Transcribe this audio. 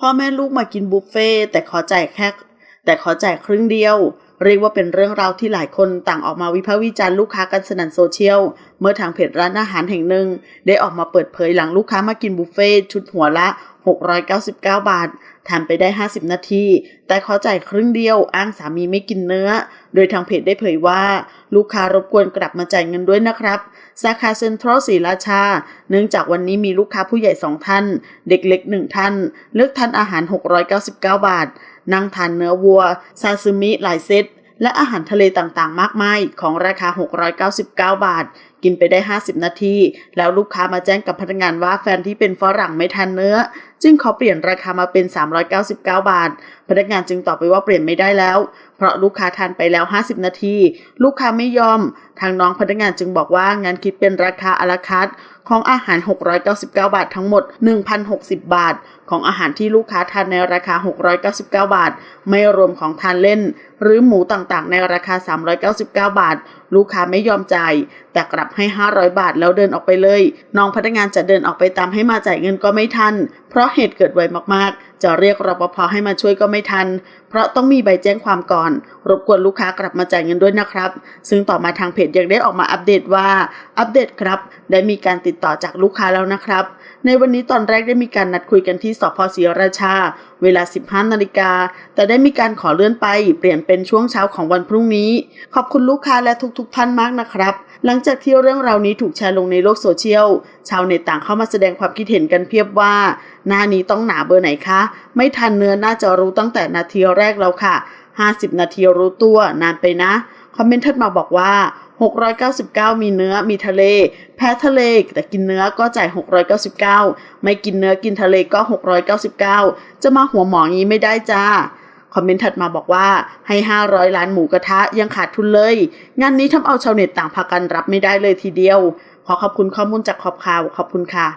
พ่อแม่ลูกมากินบุฟเฟ่ต์แต่ขอจ่ายแค่แต่ขอจ่ายครึ่งเดียว เรียกว่าเป็นเรื่องราวที่หลายคนต่างออกมาวิพากษ์วิจารณ์ลูกค้ากันสนั่นโซเชียล เมื่อทางเพจร้านอาหารแห่งหนึ่ง ได้ออกมาเปิดเผยหลังลูกค้ามากินบุฟเฟ่ชุดหัวละ 699 บาททานไปได้ 50 นาที แต่ขอจ่ายครึ่งเดียว อ้างสามีไม่กินเนื้อ โดยทางเพจได้เผยว่า ลูกค้ารบกวนกลับมาจ่ายเงินด้วยนะครับ สาขาเซ็นทรัลศรีราชา เนื่องจากวันนี้มีลูกค้าผู้ใหญ่ 2 ท่าน เด็กเล็ก 1 ท่าน เลือกทานอาหาร 699 บาท นั่งทานเนื้อวัว ซาซิมิหลายเซตและอาหารทะเลต่างๆ มากมาย ของราคา 699 บาท กินไปได้ 50 นาที แล้วลูกค้ามาแจ้งกับพนักงานว่าแฟนที่เป็นฝรั่งไม่ทานเนื้อ จึงขอเปลี่ยนราคามาเป็น 399 บาท พนักงานจึงตอบไปว่าเปลี่ยนไม่ได้แล้ว เพราะลูกค้าทานไปแล้ว 50 นาที ลูกค้าไม่ยอม ทางน้องพนักงานจึงบอกว่างานคิดเป็นราคาอาราคัตของอาหาร 699 บาททั้งหมด 1,060 บาท ของอาหารที่ลูกค้าทานในราคา 699 บาท ไม่รวมของทานเล่น หรือหมูต่างๆ ในราคา 399 บาท ลูกค้าไม่ยอมจ่ายแต่กลับให้ 500 บาทแล้วเดินออกไปเลย น้องพนักงานจะเดินออกไปตามให้มาจ่ายเงินก็ไม่ทัน เพราะเหตุเกิดไวมากๆ จะเรียกรปภให้มาช่วยก็ไม่ทัน เพราะต้องมีใบแจ้งความก่อน รบกวนลูกค้ากลับมาจ่ายเงินด้วยนะครับ ซึ่งต่อมาทางเพจยังได้ออกมาอัปเดตว่า อัปเดตครับ ได้มีการติดต่อจากลูกค้าแล้วนะครับในวันนี้ตอนแรกได้มีการนัดคุยกันที่สพศรีราชา เวลา 15 นาฬิกา แต่ได้มีการขอเลื่อนไป เปลี่ยนเป็นช่วงเช้าของวันพรุ่งนี้ ขอบคุณลูกค้าและทุกๆทท่านมากนะครับ หลังจากที่เรื่องราวนี้ถูกแชร์ลงในโลกโซเชียล ชาวเน็ตต่างเข้ามาแสดงความคิดเห็นกันเพียบว่า หน้านี้ต้องหนาเบอร์ไหนคะ ไม่ทันเนื้อน่าจะรู้ตั้งแต่นาทีแรกแล้วค่ะ 50 นาทีรู้ตัวนานไปนะ คอมเมนต์ถัดมาบอกว่า 699 มีเนื้อมีทะเล แพ้ทะเลแต่กินเนื้อก็จ่าย 699 ไม่กินเนื้อกินทะเลก็ 699 จะมาหัวหมองี้ไม่ได้จ้าคอมเมนต์ถัดมาบอกว่าให้ 500 ล้านหมูกระทะยังขาดทุนเลย งานนี้ทำเอาชาวเน็ตต่างพากันรับไม่ได้เลยทีเดียว ขอขอบคุณข้อมูลจากขอบข่าวขอบคุณค่ะ